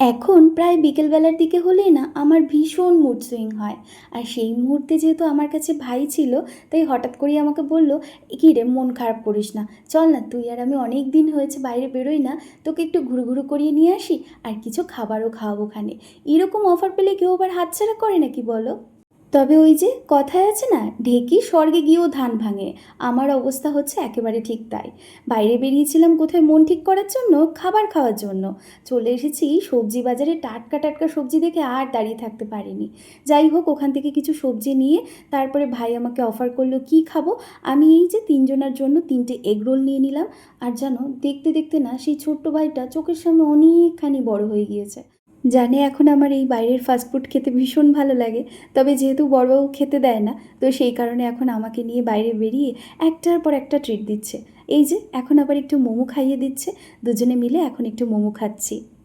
এখন প্রায় বিকেলবেলার দিকে হলেই না আমার ভীষণ মুড সুইং হয়। আর সেই মুহূর্তে যেহেতু আমার কাছে ভাই ছিল, তাই হঠাৎ করেই আমাকে বলল, কী রে, মন খারাপ করিস না। চল না, তুই আর আমি অনেক দিন হয়েছে বাইরে বেরোই না। তোকে একটু ঘুরু ঘুরু করিয়ে নিয়ে আসি, আর কিছু খাবারও খাওয়াবো ওখানে। এরকম অফার পেলে কেউ আবার হাতছাড়া করে নাকি বলো? তবে ওই যে কথায় আছে না, ঢেকি স্বর্গে গিয়েও ধান ভাঙে। আমার অবস্থা হচ্ছে একেবারে ঠিক তাই। বাইরে বেরিয়েছিলাম কোথায় মন ঠিক করার জন্য, খাবার খাওয়ার জন্য। চলে এসেছি সবজি বাজারে টাটকা টাটকা সবজি দেখে আর দাঁড়িয়ে থাকতে পারিনি। যাই হোক, ওখান থেকে কিছু সবজি নিয়ে তারপরে ভাই আমাকে অফার করল, কি খাব? আমি এই যে তিনজনের জন্য তিনটে এগ রোল নিয়ে নিলাম। আর জানো, দেখতে দেখতে না সেই ছোট্ট ভাইটা চোখের সামনে অনেকখানি বড় হয়ে গিয়েছে। জানে এখন আমার এই বাইরের ফাস্টফুড খেতে ভীষণ ভালো লাগে। তবে যেহেতু বড়বাবু খেতে দেয় না, তো সেই কারণে এখন আমাকে নিয়ে বাইরে বেরিয়ে একটার পর একটা ট্রিট দিচ্ছে। এই যে, এখন আবার একটু মোমো খাইয়ে দিচ্ছে। দুজনে মিলে এখন একটু মোমো খাচ্ছি।